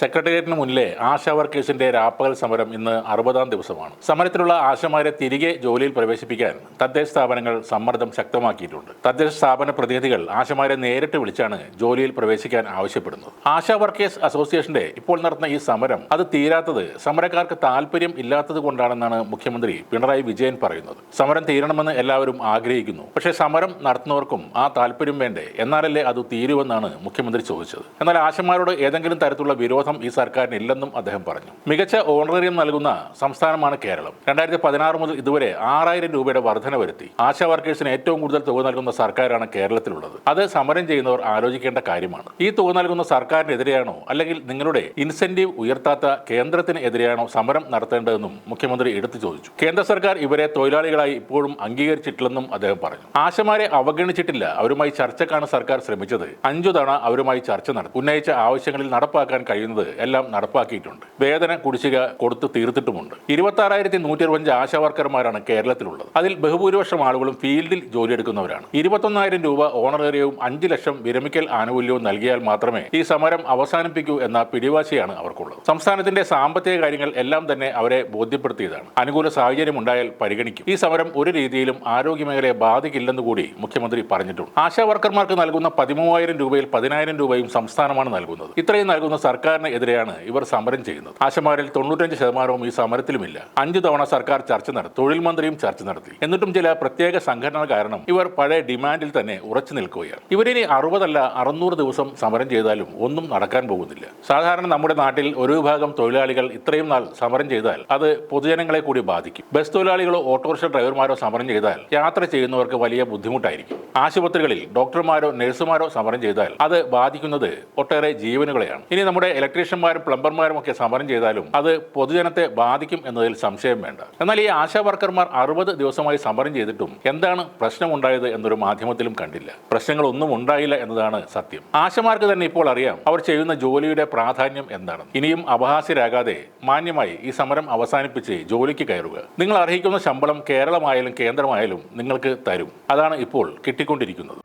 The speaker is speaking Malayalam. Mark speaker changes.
Speaker 1: സെക്രട്ടേറിയറ്റിന് മുന്നിലെ ആശാ വർക്കേഴ്സിന്റെ രാപ്പകൽ സമരം ഇന്ന് അറുപതാം ദിവസമാണ്. സമരത്തിലുള്ള ആശമാരെ തിരികെ ജോലിയിൽ പ്രവേശിപ്പിക്കാൻ തദ്ദേശ സ്ഥാപനങ്ങൾ സമ്മർദ്ദം ശക്തമാക്കിയിട്ടുണ്ട്. തദ്ദേശ സ്ഥാപന പ്രതിനിധികൾ ആശമാരെ നേരിട്ട് വിളിച്ചാണ് ജോലിയിൽ പ്രവേശിക്കാൻ ആവശ്യപ്പെടുന്നത്. ആശാ വർക്കേഴ്സ് അസോസിയേഷന്റെ ഇപ്പോൾ നടത്തുന്ന ഈ സമരം അത് തീരാത്തത് സമരക്കാർക്ക് താല്പര്യം ഇല്ലാത്തത് കൊണ്ടാണെന്നാണ് മുഖ്യമന്ത്രി പിണറായി വിജയൻ പറയുന്നത്. സമരം തീരണമെന്ന് എല്ലാവരും ആഗ്രഹിക്കുന്നു. പക്ഷേ സമരം നടത്തുന്നവർക്കും ആ താല്പര്യം വേണ്ടേ? എന്നാലല്ലേ അത് തീരുവെന്നാണ് മുഖ്യമന്ത്രി ചോദിച്ചത്. എന്നാൽ ആശമാരോട് ഏതെങ്കിലും തരത്തിലുള്ള വിരോധം ഈ സർക്കാരിന് ഇല്ലെന്നും അദ്ദേഹം പറഞ്ഞു. മികച്ച ഓണറേറിയം നൽകുന്ന സംസ്ഥാനമാണ് കേരളം. രണ്ടായിരത്തി പതിനാറ് മുതൽ ഇതുവരെ ആറായിരം രൂപയുടെ വർധന വരുത്തി. ആശാ വർക്കേഴ്സിന് ഏറ്റവും കൂടുതൽ തുക നൽകുന്ന സർക്കാരാണ് കേരളത്തിലുള്ളത്. അത് സമരം ചെയ്യുന്നവർ ആലോചിക്കേണ്ട കാര്യമാണ്. ഈ തുക നൽകുന്ന സർക്കാരിനെതിരെയാണോ അല്ലെങ്കിൽ നിങ്ങളുടെ ഇൻസെന്റീവ് ഉയർത്താത്ത കേന്ദ്രത്തിനെതിരെയാണോ സമരം നടത്തേണ്ടതെന്നും മുഖ്യമന്ത്രി എടുത്തു ചോദിച്ചു. കേന്ദ്ര സർക്കാർ ഇവരെ തൊഴിലാളികളായി ഇപ്പോഴും അംഗീകരിച്ചിട്ടില്ലെന്നും അദ്ദേഹം പറഞ്ഞു. ആശമാരെ അവഗണിച്ചിട്ടില്ല. അവരുമായി ചർച്ചക്കാണ് സർക്കാർ ശ്രമിച്ചത്. അഞ്ചു തവണ അവരുമായി ചർച്ച നടത്തി. ഉന്നയിച്ച ആവശ്യങ്ങളിൽ നടപ്പാക്കാൻ കഴിയുന്നത് എല്ലാം നടപ്പാക്കിയിട്ടുണ്ട്. വേതന കുടിശ്ശിക കൊടുത്ത് തീർത്തിട്ടുമുണ്ട്. ഇരുപത്തി ആറായിരത്തി നൂറ്റി അറുപഞ്ച് ആശാവർക്കർമാരാണ് കേരളത്തിലുള്ളത്. അതിൽ ബഹുഭൂരിപക്ഷം ആളുകളും ഫീൽഡിൽ ജോലിയെടുക്കുന്നവരാണ്. ഇരുപത്തൊന്നായിരം രൂപ ഓണറേറിയവും അഞ്ച് ലക്ഷം വിരമിക്കൽ ആനുകൂല്യവും നൽകിയാൽ മാത്രമേ ഈ സമരം അവസാനിപ്പിക്കൂ എന്ന പിടിവാശിയാണ് അവർക്കുള്ളത്. സംസ്ഥാനത്തിന്റെ സാമ്പത്തിക കാര്യങ്ങൾ എല്ലാം തന്നെ അവരെ ബോധ്യപ്പെടുത്തിയതാണ്. അനുകൂല സാഹചര്യം ഉണ്ടായാൽ പരിഗണിക്കും. ഈ സമരം ഒരു രീതിയിലും ആരോഗ്യമേഖലയെ ബാധിക്കില്ലെന്ന് കൂടി മുഖ്യമന്ത്രി പറഞ്ഞിട്ടുണ്ട്. ആശാവർക്കർമാർക്ക് നൽകുന്ന പതിമൂവായിരം രൂപയിൽ പതിനായിരം രൂപയും സംസ്ഥാനമാണ് നൽകുന്നത്. ഇത്രയും നൽകുന്ന സർക്കാരിന് എതിരെയാണ് ഇവർ സമരം ചെയ്യുന്നത്. ആശമാരിൽ തൊണ്ണൂറ്റഞ്ച് ശതമാനവും ഈ സമരത്തിലുമില്ല. അഞ്ചു തവണ സർക്കാർ ചർച്ച നടത്തി തൊഴിൽ മന്ത്രിയും ചർച്ച നടത്തി. എന്നിട്ടും ചില പ്രത്യേക സംഘടന കാരണം ഇവർ പഴയ ഡിമാൻഡിൽ തന്നെ ഉറച്ചു നിൽക്കുകയാണ്. ഇവരിനി അറുപതല്ല അറുന്നൂറ് ദിവസം സമരം ചെയ്താലും ഒന്നും നടക്കാൻ പോകുന്നില്ല. സാധാരണ നമ്മുടെ നാട്ടിൽ ഒരു വിഭാഗം തൊഴിലാളികൾ ഇത്രയും നാൾ സമരം ചെയ്താൽ അത് പൊതുജനങ്ങളെ കൂടി ബാധിക്കും. ബസ് തൊഴിലാളികളോ ഓട്ടോറിക്ഷ ഡ്രൈവർമാരോ സമരം ചെയ്താൽ യാത്ര ചെയ്യുന്നവർക്ക് വലിയ ബുദ്ധിമുട്ടായിരിക്കും. ആശുപത്രികളിൽ ഡോക്ടർമാരോ നഴ്സുമാരോ സമരം ചെയ്താൽ അത് ബാധിക്കുന്നത് ഒട്ടേറെ ജീവനുകളെയാണ്. ഇനി നമ്മുടെ ഇലക്ട്രീഷ്യന്മാരും പ്ലംബർമാരും ഒക്കെ സമരം ചെയ്താലും അത് പൊതുജനത്തെ ബാധിക്കും എന്നതിൽ സംശയം വേണ്ട. എന്നാൽ ഈ ആശാ വർക്കർമാർ അറുപത് ദിവസമായി സമരം ചെയ്തിട്ടും എന്താണ് പ്രശ്നമുണ്ടായത് എന്നൊരു മാധ്യമത്തിലും കണ്ടില്ല. പ്രശ്നങ്ങളൊന്നും ഉണ്ടായില്ല എന്നതാണ് സത്യം. ആശമാർക്ക് തന്നെ ഇപ്പോൾ അറിയാം അവർ ചെയ്യുന്ന ജോലിയുടെ പ്രാധാന്യം എന്താണ്. ഇനിയും അപഹാസ്യരാകാതെ മാന്യമായി ഈ സമരം അവസാനിപ്പിച്ച് ജോലിക്ക് കയറുക. നിങ്ങൾ അർഹിക്കുന്ന ശമ്പളം കേരളമായാലും കേന്ദ്രമായാലും നിങ്ങൾക്ക് തരും. അതാണ് ഇപ്പോൾ കിട്ടിക്കൊണ്ടിരിക്കുന്നത്.